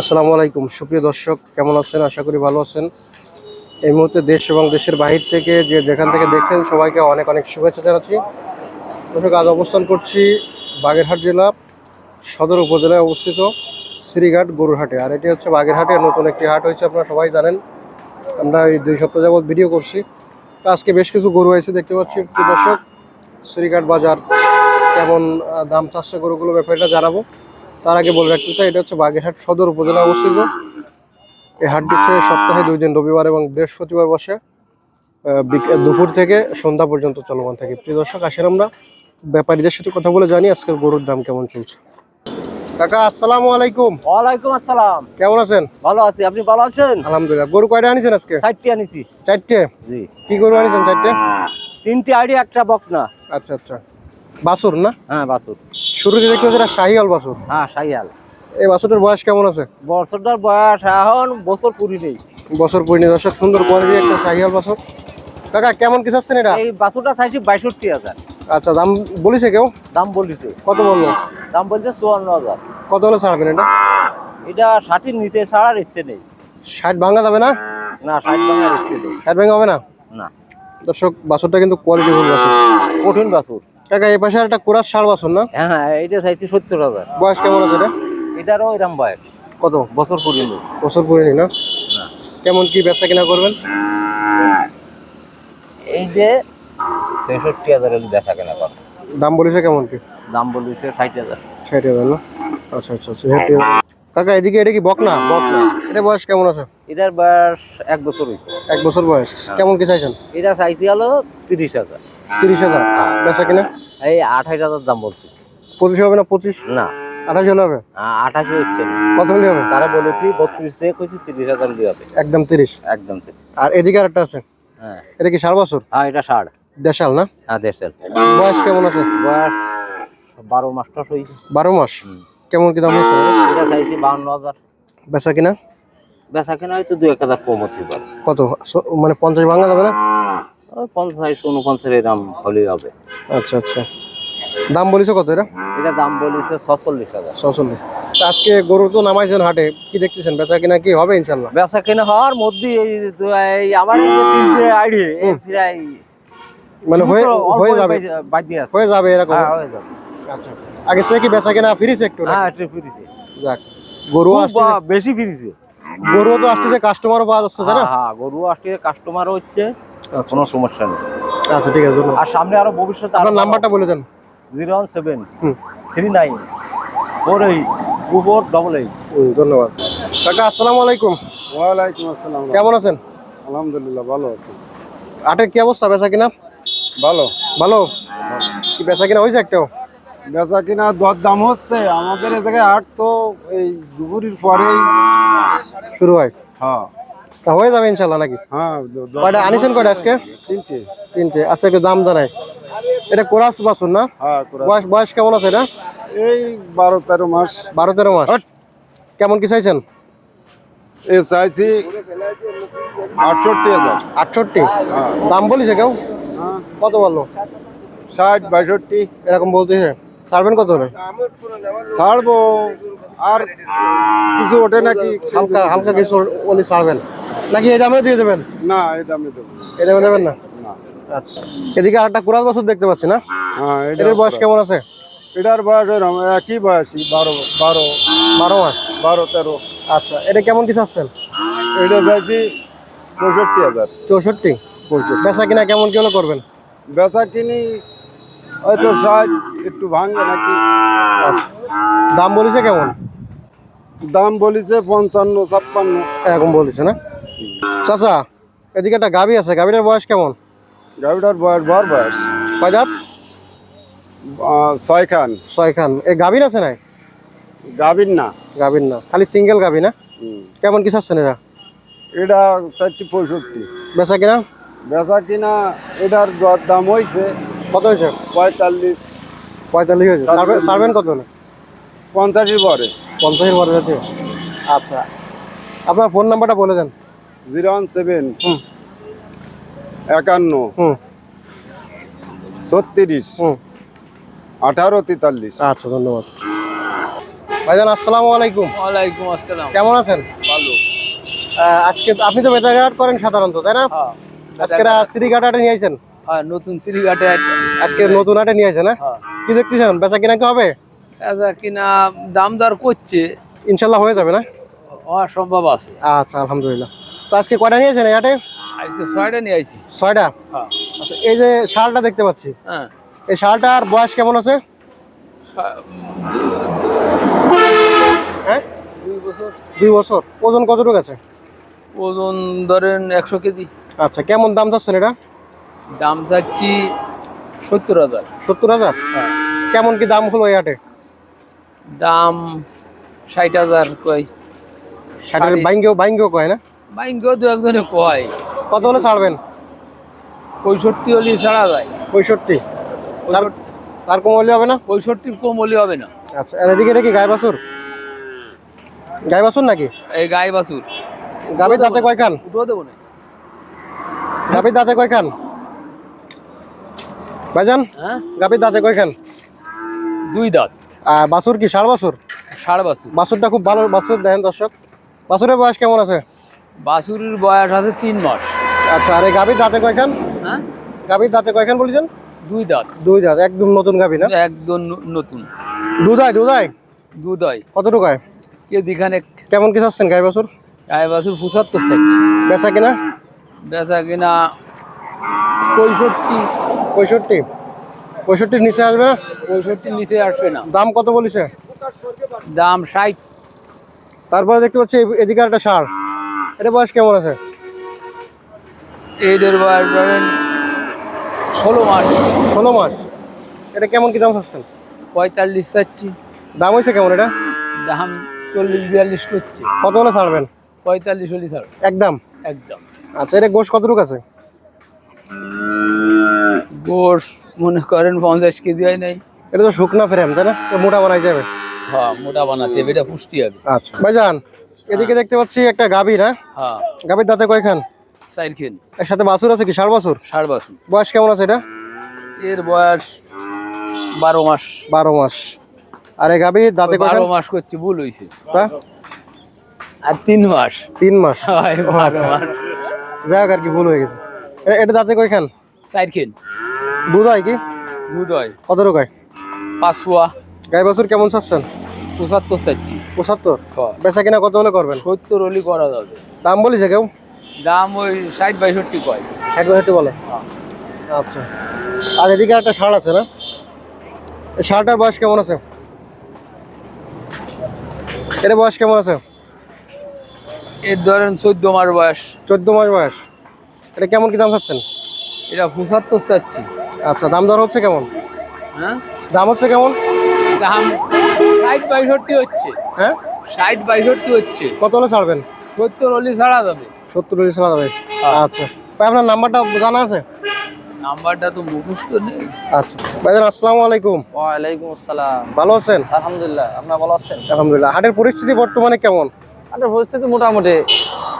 আসসালামু আলাইকুম। সুপ্রিয় দর্শক, কেমন আছেন? আশা করি ভালো আছেন। এই মুহূর্তে দেশ এবং দেশের বাহির থেকে যে যেখান থেকে দেখছেন, সবাইকে অনেক অনেক শুভেচ্ছা জানাচ্ছি। দর্শক, আজ অবস্থান করছি বাগেরহাট জেলা সদর উপজেলায় অবস্থিত শ্রীঘাট গরুরহাটে। আর এটি হচ্ছে বাগেরহাটের নতুন একটি হাট হয়েছে, আপনারা সবাই জানেন। আমরা এই দুই সপ্তাহ যাবৎ ভিডিও করছি। তো আজকে বেশ কিছু গরু হয়েছে দেখতে পাচ্ছি। দর্শক, শ্রীঘাট বাজার কেমন দাম চাচ্ছে গরুগুলো, ব্যাপারটা জানাব। তার আগে বলে রাখতে চাই এটা হচ্ছে বাগেরহাট সদর উপজেলা অবস্থিত। এই হাটটি হচ্ছে সপ্তাহে দুই দিন রবিবার এবং বৃহস্পতিবার বসে। দুপুর থেকে সন্ধ্যা পর্যন্ত চলমান থাকে। প্রিয় দর্শক আসেন আমরা ব্যাপারীদের সাথে কথা বলে জানি আজকের গরুর দাম কেমন চলছে। কাকা আসসালামু আলাইকুম। ওয়ালাইকুম আসসালাম। কেমন আছেন? ভালো আছি আপনি ভালো আছেন? আলহামদুলিল্লাহ। গরু কয়টা আনিছেন আজকে? ষাটটি আনিছি। চারটে? জি। কি গরু আনিছেন চারটে? তিনটি আইডি একটা বকনা। আচ্ছা আচ্ছা। বাছুর না? হ্যাঁ বাছুর। শুরুতে দেখতে পাচ্ছি এটা শাহিয়াল বাছুর। হ্যাঁ সাইয়াল এই বাছুরের বয়স কেমন আছে? বছরটার বয়স এখন বছর পুরি নেই। বছর পরিণত দর্শক সুন্দর কোয়ালিটি একটা শাহিয়াল বাছুর। কাকা কেমন কি চাচ্ছেন এটা? এই বাছুরটা চাইছি বাইষট্টি হাজার। আচ্ছা দাম বলিছে কেউ? দাম বলিছে। কত বলল? দাম বলছে চুয়ান্ন হাজার। কত হলে ছাড়বেন এটা? এটা ষাটির নিচে ছাড়ার ইচ্ছে নেই। ষাট ভাঙা যাবে না? না ষাট ভাঙার ইচ্ছে নেই। ষাট ভাঙা হবে না? না। দর্শক বাছরটা কিন্তু কোয়ালিটি ফুল বাছর। কঠিন বাছুর। কাকা এই পাশে একটা কোরাস বাছর না? হ্যাঁ হ্যাঁ এটা চাইছি সত্তর হাজার। বয়স কেমন আছে এটা? এটারও এরম বয়স। কত? বছর পুরি বছর পরিণি না? কেমন কি বেচা কিনা করবেন? এই যে ছেষট্টি হাজার হলে কেনা কর দাম বলিছে কেমন কি? দাম বলিছে ষাট হাজার। ষাট হাজার না? আচ্ছা আচ্ছা আচ্ছা ষাট হাজার। কাকা এদিকে এটা কি বক না বক না। এটা বয়স কেমন আছে? এটার বয়স এক বছর হয়েছে এক বছর বয়স। কেমন কি চাইছেন? এটা চাইছি হলো তিরিশ হাজার। তিরিশ হাজার। বেচা কিনা? এই আঠাশ হাজার দাম বলতেছি। পঁচিশ হবে না পঁচিশ? না। আঠাশ হলে হবে? আঠাশে হচ্ছে। কত হলে হবে? তারা বলেছি বত্রিশ থেকে কইছি তিরিশ হাজার দিয়ে হবে। একদম তিরিশ? একদম ঠিক আর এদিকে আর একটা আছে? হ্যাঁ। এটা কি ষাট বছর? হ্যাঁ এটা ষাট। দেশাল না? হ্যাঁ দেশের বয়স কেমন আছে? বয়স বারো মাস টাস হয়েছে। বারো মাস? কেমন কি দাম হয়েছে? এটা চাইছি বাউন্ন হাজার। বেচা কিনা? বেচা কেনা হয়তো দু এক হাজার কম হতে পারে। কত? মানে পঞ্চাশ ভাঙা যাবে না? পঞ্চাশ উনপঞ্চাশ এরম হলেই হবে। আচ্ছা আচ্ছা। দাম বলিছো কত এটা? এটা দাম বলেছে ছচল্লিশ হাজার। ছচল্লিশ। আজকে গরু তো নামাইছেন হাটে কি দেখতেছেন? বেচা কিনা কি হবে ইনশাল্লাহ? বেচা কেনা হওয়ার মধ্যে এই আমার এই যে তিনটে আইডি প্রায় মানে হয়ে হয়ে যাবে। হয়ে যাবে এরকম? হ্যাঁ হয়ে যাবে। আচ্ছা। আগে সে কি বেচা কিনা ফিরিছে একটু হ্যাঁ একটু ফিরিছে। যাক গরু আসছে বেশি ফিরিছে। গরু তো আসতেছে কাস্টমারও পাওয়া যাচ্ছে তাই না? হ্যাঁ হ্যাঁ গরু আসছে কাস্টমারও হচ্ছে। কোনো সমস্যা নেই। আচ্ছা ঠিক আছে আর সামনে আরও ভবিষ্যতে আপনার নাম্বারটা বলে দেন। Zero one seven three nine four eight two four double eight. ধন্যবাদ। কাকা আসসালামু আলাইকুম। ওয়ালাইকুম আসসালাম। কেমন আছেন? আলহামদুলিল্লাহ ভালো আছি। হাটের কি অবস্থা বেচা কিনা? ভালো। ভালো? কি বেচা কিনা হয়েছে একটাও? বেচা কিনা দর দাম হচ্ছে। আমাদের এ জায়গায় হাট তো এই দুপুরের পরেই শুরু হয়। হ্যাঁ। হয়ে যাবে ইনশাল্লাহ নাকি? হ্যাঁ কয়টা? আনিছেন। কয়টা আজকে? তিনটে। তিনটে। আচ্ছা একটু দাম জানাই। এটা কোরাস বাসুন না? হ্যাঁ বয়স বয়স কেমন আছে এটা? এই বারো তেরো মাস। বারো তেরো মাস। কেমন কি চাইছেন? এ চাইছি আটষট্টি হাজার। আটষট্টি? হ্যাঁ। দাম বলিছে কেউ? হ্যাঁ। কত বলল? ষাট বাষট্টি। এরকম বলতেছে। ছাড়বেন কত হলে ছাড়বো। আর কিছু ওঠে নাকি? হালকা হালকা কিছু উনি ছাড়বেন। নাকি এই দামে দিয়ে দেবেন? না এই দামে দেবো। এই দামে দেবেন না? না। আচ্ছা। এদিকে আরেকটা কোরাস বছর দেখতে পাচ্ছি না? হ্যাঁ এটার বয়স কেমন আছে? এটার বয়স এরকম একই বয়সী বারো বারো। বারো মাস বারো তেরো। আচ্ছা এটা কেমন কিছু চাচ্ছেন? এটা চাইছি পঁয়ষট্টি হাজার। চৌষট্টি? পঁয়ষট্টি। বেচা কিনা কেমন কি হলে করবেন? বেচা কিনি হয়তো ষাট একটু ভাঙবে নাকি? আচ্ছা। দাম বলিছে কেমন? দাম বলিছে পঞ্চান্ন ছাপ্পান্ন। এরকম বলিছে না? চাচা এদিকে একটা গাভি আছে গাভিটার বয়স কেমন? গাভিটার বয়স বর বয়স। কয় দাঁত ছয় খান ছয় খান এই গাভিন আছে নাই? গাভিন না। গাভিন না। খালি সিঙ্গেল গাভি না? কেমন কি চাচ্ছেন এরা? এটা চারটি পঁয়ষট্টি। বেচা কিনা? বেচা কিনা এটার দাম হয়েছে কত হয়েছে? পঁয়তাল্লিশ। পঁয়তাল্লিশ হয়েছে। ছাড়বেন কত হলে? পঞ্চাশের পরে। পঞ্চাশের পরে যাচ্ছে। আচ্ছা। আপনার ফোন নাম্বারটা বলে দেন। Zero one seven. হুম। একান্ন। হুম। ছত্রিশ। হুম। আঠারো তেতাল্লিশ। আচ্ছা ধন্যবাদ। ভাইজান আসসালামু আলাইকুম। ওয়ালাইকুম আসসালাম। কেমন আছেন? ভালো। আজকে আপনি তো বেতাঘাট করেন সাধারণত তাই না? হ্যাঁ। আজকে শ্রীঘাট হাটে নিয়ে আইছেন? হ্যাঁ নতুন সিরিঘাটে আজকে নতুন হাটে নিয়ে আইছেন না? হ্যাঁ। কি দেখতেছেন? বেচা কিনা কি হবে? আচ্ছা কিনা দাম দর করছে। ইনশাল্লাহ হয়ে যাবে না? হওয়া সম্ভব আছে। আচ্ছা আলহামদুলিল্লাহ। তো আজকে কয়টা নিয়েছেন এই হাটে আজকে ছয়টা নিয়ে আইছি। ছয়টা? হ্যাঁ। আচ্ছা এই যে শালটা দেখতে পাচ্ছি। হ্যাঁ। এই শালটার বয়স কেমন আছে? হ্যাঁ? দুই বছর। দুই বছর। ওজন কতটুকু আছে? ওজন ধরেন একশো কেজি। আচ্ছা কেমন দাম চাচ্ছেন এটা? দাম চাচ্ছি সত্তর হাজার। সত্তর হাজার? হ্যাঁ। কেমন কি দাম হলো এই হাটে? দাম ষাট হাজার কয়। হাটের বাইঙ্গেও বাইঙ্গেও কয় না? বাইঙ্গেও দু একজনে কয়। কত হলে ছাড়বেন? পঁয়ষট্টি হলে ছাড়া যায়। পঁয়ষট্টি। তার কম হলে হবে না? পঁয়ষট্টির কম হলে হবে না। আচ্ছা আর এদিকে এটা কি গায়ে বাছুর? গায়ে বাছুর নাকি? এই গায়ে বাছুর। গাভীর দাঁতে কয়খান? উঠেও দেবো না গাভীর দাঁতে কয়খান? ভাইজান হ্যাঁ? গাভীর দাঁতে কয়খান? দুই দাঁত। আর বাছুর কি ষাড় বাছুর? সাড়ে বাছুর। বাছুরটা খুব ভালো বাছুর দেখেন দর্শক। বাছুরের বয়স কেমন আছে? বাছুরের বয়স আছে তিন মাস। আচ্ছা আর এই গাভীর দাঁতে কয়খান? হ্যাঁ? গাভীর দাঁতে কয়খান বলেছেন? দুই দাঁত। দুই দাঁত একদম নতুন গাভী না? একদম নতুন। দুধায় দুধায় দুধ হয় কতটুকু হয় কেজি খানেক কেমন কি চাচ্ছেন গাই বাছুর? গায়ে বাছুর পঁচাত্তর চাচ্ছি বেচা কিনা? বেচা কিনা পঁয়ষট্টি পঁয়ষট্টি? পঁয়ষট্টির নিচে আসবে না? পঁয়ষট্টির নিচে আসবে না। দাম কত বলিছে? দাম ষাট। তারপরে দেখতে পাচ্ছি এদিকে একটা সার এটা বয়স কেমন আছে? এইদের বয়স ধরেন ষোলো মাস। ষোলো মাস। এটা কেমন কি দাম চাচ্ছেন পঁয়তাল্লিশ চাচ্ছি। দাম হয়েছে কেমন এটা? দাম চল্লিশ বিয়াল্লিশ করছে। কত হলে ছাড়বেন? পঁয়তাল্লিশ হলে ছাড়। একদম। একদম। আচ্ছা এটা গোশ কতটুকু আছে? গোস মনে করেন পঞ্চাশ কেজি হয় নাই। এটা তো শুকনা ফ্রেম তাই না? মোটা বানাই যাবে হ্যাঁ মোটা বানাতে হবে এটা পুষ্টি হবে। আচ্ছা। ভাইজান এদিকে দেখতে পাচ্ছি একটা গাভী না? হ্যাঁ। গাভীর দাঁতে কয়খান? সাইড খেন। এর সাথে বাছুর আছে কি? ষাট বাছুর? ষাট বাসন বয়স কেমন আছে এটা? এর বয়স বারো মাস। বারো মাস। আর গাভীর দাঁতে বারো মাস করছে ভুল হয়েছে হ্যাঁ? আর তিন মাস। তিন মাস? হয়, আচ্ছা। মাস। যাই হোক আর কি ভুল হয়ে গেছে। এটা দাঁতে কয়খান? সাইড খেন। দুধ হয় কি? দুধ হয়। কত রকম পাঁচ পোয়া গাই বাছুর কেমন চাচ্ছেন? পঁচাত্তর চাচ্ছি। পঁচাত্তর? হয়। বেচা কিনা কত হলে করবেন? সত্তর হলে করা যাবে। দাম বলিছে কেউ? দাম ওই ষাট বাইষট্টি কয়। ষাট বাষট্টি বলে? আচ্ছা। আর এদিকে একটা ষাঁড় আছে না? এই ষাঁড়টার বয়স কেমন আছে? এটা বয়স কেমন আছে? এর ধরেন চোদ্দ মাস বয়স। চোদ্দ মাস বয়স। এটা কেমন কি দাম চাচ্ছেন? এটা পঁচাত্তর চাচ্ছি। আচ্ছা দাম দর হচ্ছে কেমন? হ্যাঁ? দাম হচ্ছে কেমন? দাম ষাট বাইষট্টি হচ্ছে। হ্যাঁ? ষাট বাইষট্টি হচ্ছে। কত হলে ছাড়বেন? সত্তর হলে ছাড়া যাবে। সত্তর হলে ছাড়া যাবে। হ্যাঁ। আচ্ছা। ভাই আপনার নাম্বারটা জানা আছে? নাম্বারটা তো মুখস্থ নেই। আচ্ছা। ভাইজান আসসালামু আলাইকুম। ওয়ালাইকুম আসসালাম। ভালো আছেন? আলহামদুলিল্লাহ আপনার ভালো আছেন? আলহামদুলিল্লাহ। হাটের পরিস্থিতি বর্তমানে কেমন? আপনার পরিস্থিতি মোটামুটি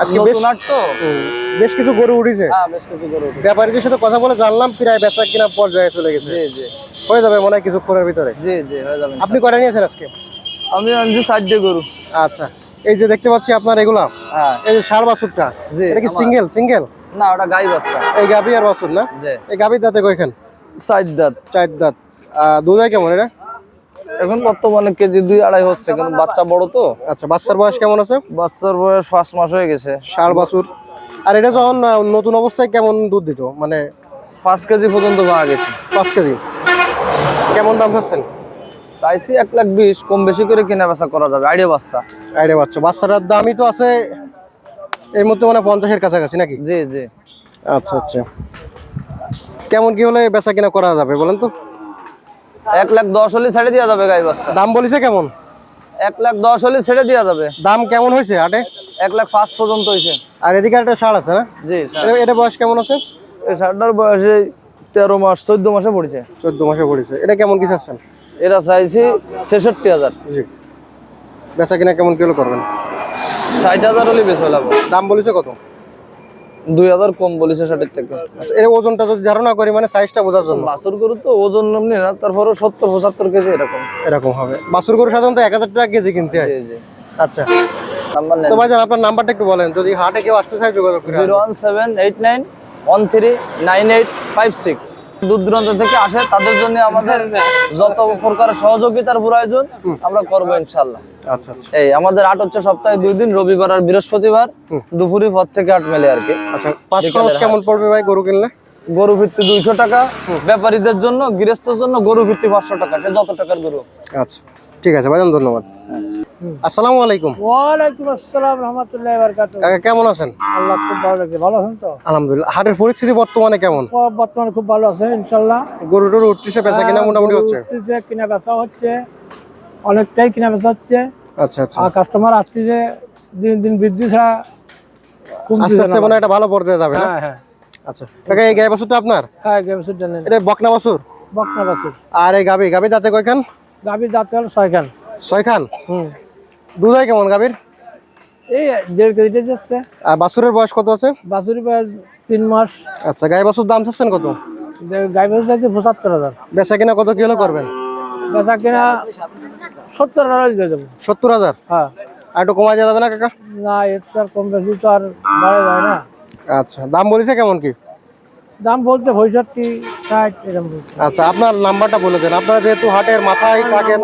আজকে বেশ তো? বেশ কিছু গরু উঠেছে হ্যাঁ বেশ কিছু করে ব্যাপারীদের সাথে কথা বলে জানলাম প্রায় বেচা কিনা পর্যায়ে চলে গেছে। জি জি। হয়ে যাবে মনে হয় কিছুক্ষণের ভিতরে। জি জি হয়ে যাবেন আপনি নিয়েছেন আজকে? আমি আনছি গরু। আচ্ছা। এই যে দেখতে পাচ্ছি আপনার এগুলা। হ্যাঁ। এই যে সার বাছুরটা। জি এটা কি সিঙ্গেল সিঙ্গেল? না ওটা গাই বাচ্চা। এই গাভি আর বাছুর না? জি। এই গাভির দাঁতে কয়খান? সাইড দাঁত। চার দাঁত। দুধ হয় কেমন এটা? এখন বর্তমানে কেজি দুই আড়াই হচ্ছে কিন্তু বাচ্চা বড় তো। আচ্ছা বাচ্চার বয়স কেমন আছে? বাচ্চার বয়স পাঁচ মাস হয়ে গেছে। ষাড় বাছুর। আর এটা যখন নতুন অবস্থায় কেমন দুধ দিত? মানে পাঁচ কেজি পর্যন্ত পাওয়া গেছে। পাঁচ কেজি। কেমন দাম চাচ্ছেন? চাইছি এক লাখ বিশ কম বেশি করে কেনা বেচা করা যাবে আইডিয়া বাচ্চা। আইডিয়া বাচ্চা। বাচ্চাটার দামই তো আছে এর মধ্যে মানে পঞ্চাশের কাছাকাছি নাকি? জি জি। আচ্ছা আচ্ছা। কেমন কি হলে বেচা কিনা করা যাবে বলেন তো? এক লাখ দশ হলে ছেড়ে দেওয়া যাবে গাই বাচ্চা। দাম বলিছে কেমন? এক লাখ দশ হলে ছেড়ে দেওয়া যাবে। দাম কেমন হয়েছে আটে এক লাখ পাঁচ পর্যন্ত হয়েছে। আর এদিকে একটা ষাড় আছে না? জি এটা- এটা বয়স কেমন আছে? এই ষাটটার বয়সে তেরো মাস চোদ্দ মাসে পড়েছে। চোদ্দ মাসে পড়েছে। এটা কেমন কি চাচ্ছেন? এরা চাইছি ছেষট্টি হাজার। জি। বেচা কিনা কেমন কিলো করবেন? ষাট হাজার হলে বেশি লাগবে দাম বলেছে কত? দুই হাজার কম বলেছে ষাটের থেকে। আচ্ছা এর ওজনটা যদি ধারণা করি মানে সাইজটা বোঝার জন্য। বাছুর গরু তো ওজন এমনি না তারপরে সত্তর পঁচাত্তর কেজি এরকম। এরকম হবে। বাছুর গরু সাধারণত এক হাজার টাকা কেজি কিনতে হয়। জি জি। আচ্ছা। তো ভাইজান আপনার নাম্বারটা একটু বলেন যদি হাটে কেউ আসতে চায় যোগাযোগ zero one seven eight nine one three nine eight five six. দূর দূরান্ত থেকে আসে তাদের জন্য আমাদের যত প্রকার সহযোগিতার প্রয়োজন আমরা করব ইনশাল্লাহ। আচ্ছা আচ্ছা। এই আমাদের আট হচ্ছে সপ্তাহে দুই দিন রবিবার আর বৃহস্পতিবার দুপুরি পর থেকে আট মেলে আর কি। আচ্ছা কেমন পড়বে ভাই গরু কিনলে? গরু ভিত্তি দুইশো টাকা ব্যাপারীদের জন্য গৃহস্থের জন্য গরু ভিত্তি পাঁচশো টাকা সে যত টাকার গরু। আচ্ছা। ঠিক আছে ভাইজান ধন্যবাদ। আসসালামু আলাইকুম। ওয়ালাইকুম আসসালাম রহমতুল্লাহ বারকাত কাকা কেমন আছেন? আল্লাহ খুব ভালো লাগছে ভালো আছেন তো? আলহামদুলিল্লাহ। হাটের পরিস্থিতি বর্তমানে কেমন? বর্তমানে খুব ভালো আছে ইনশাল্লাহ গরু টরু উঠতেছে বেচা কিনা মোটামুটি হচ্ছে? গরু উঠতেছে, কিনা বেচা হচ্ছে অনেকটাই কিনা বেচা হচ্ছে। আচ্ছা আচ্ছা। আর কাস্টমার আসতেছে দিন দিন বৃদ্ধি ছাড়া আস্তে আস্তে। মনে একটা ভালো পর্যায়ে যাবে হ্যাঁ হ্যাঁ। আচ্ছা। কাকা এই গায়ে বাছুরটা আপনার? হ্যাঁ গেমসুর জানেন এটা বকনা বাছুর? বকনা বাসুর আর এই গাবি গাবি দাঁতে কয়খান? গাভীর দাঁত হল ছয়খান। ছয়খান? হুম। দুধ হয় কেমন গাবির এই দেড় কেজিতে যাচ্ছে আর বাছুরের বয়স কত আছে? বাছুরি বয়স তিন মাস। আচ্ছা গায়ে বাছুর দাম চাচ্ছেন কত? গাই বাছুর চাইছে পঁচাত্তর হাজার। বেচা কিনা কত কি হলে করবেন? বেচা কিনা সত্তর হাজার দিয়ে দেবো। সত্তর হাজার? হ্যাঁ। আর একটু কমা যাবে না কাকা? না এর তো আর কম বেশি তো আর বাড়া যায় না। আচ্ছা দাম বলেছে কেমন কি? দাম বলতে পঁয়ষট্টি ষাট এরকম আচ্ছা আপনার নাম্বারটা বলে দেন। আপনারা যেহেতু হাটের মাথায় থাকেন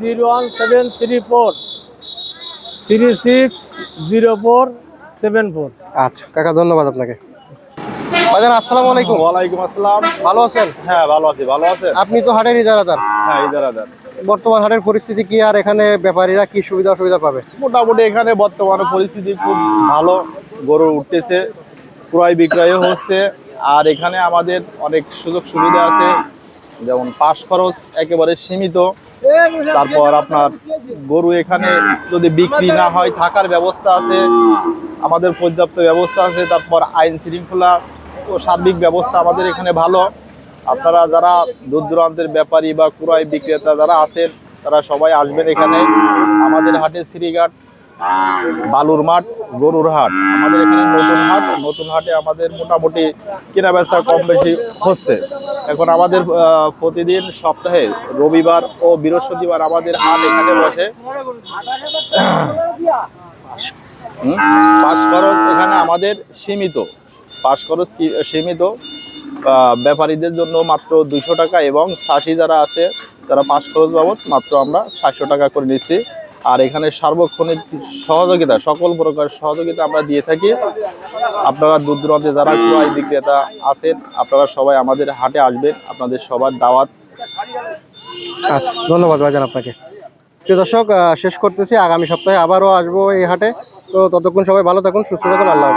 zero one seven three four three six zero four seven four. আচ্ছা কাকা ধন্যবাদ আপনাকে। আসসালামু আলাইকুম। ওয়ালাইকুম আসসালাম। ভালো আছেন? হ্যাঁ ভালো আছি ভালো আছেন? আপনি তো হাটের ইজারাদার। হ্যাঁ বর্তমান হাটের পরিস্থিতি কি আর এখানে ব্যাপারীরা কি সুবিধা অসুবিধা পাবে? মোটামুটি এখানে বর্তমানে পরিস্থিতি খুব ভালো গরু উঠতেছে ক্রয় বিক্রয় হচ্ছে আর এখানে আমাদের অনেক সুযোগ সুবিধা আছে। যেমন পাশ খরচ একেবারে সীমিত। তারপর আপনার গরু এখানে যদি বিক্রি না হয়, থাকার ব্যবস্থা আছে। আমাদের পর্যাপ্ত ব্যবস্থা আছে। তারপর আইন শৃঙ্খলা ও সার্বিক ব্যবস্থা আমাদের এখানে ভালো। আপনারা যারা দূর দূরান্তের ব্যাপারী বা ক্রয় বিক্রেতা যারা আছেন, তারা সবাই আসবেন এখানে। আমাদের হাটে শ্রীঘাট বালুর মাঠ, গরুর হাট। আমাদের এখানে নতুন হাট, নতুন হাটে আমাদের মোটামুটি কেনা বেচা কম বেশি হচ্ছে। এখন আমাদের প্রতিদিন সপ্তাহে রবিবার ও বৃহস্পতিবার আমাদের হাট এখানে বসে। পাস খরচ এখানে আমাদের সীমিত। পাস খরচ সীমিত। ব্যাপারীদের জন্য মাত্র দুশো টাকা এবং চাষি যারা আছে, তারা পাস খরচ বাবদ মাত্র আমরা চারশো টাকা করে নিচ্ছি। আর এখানে সার্বক্ষণিক সহযোগিতা, সকল প্রকার সহযোগিতা আমরা দিয়ে থাকি। আপনারা দূর দূরান্তে যারা ক্রয় বিক্রেতা আছেন, আপনারা সবাই আমাদের হাটে আসবেন, আপনাদের সবার দাওয়াত। আচ্ছা ধন্যবাদ ভাইজান আপনাকে। প্রিয় দর্শক শেষ করতেছি। আগামী সপ্তাহে আবারও আসব এই হাটে। তো ততক্ষণ সবাই ভালো থাকুন, সুস্থ থাকুন, আল্লাহ।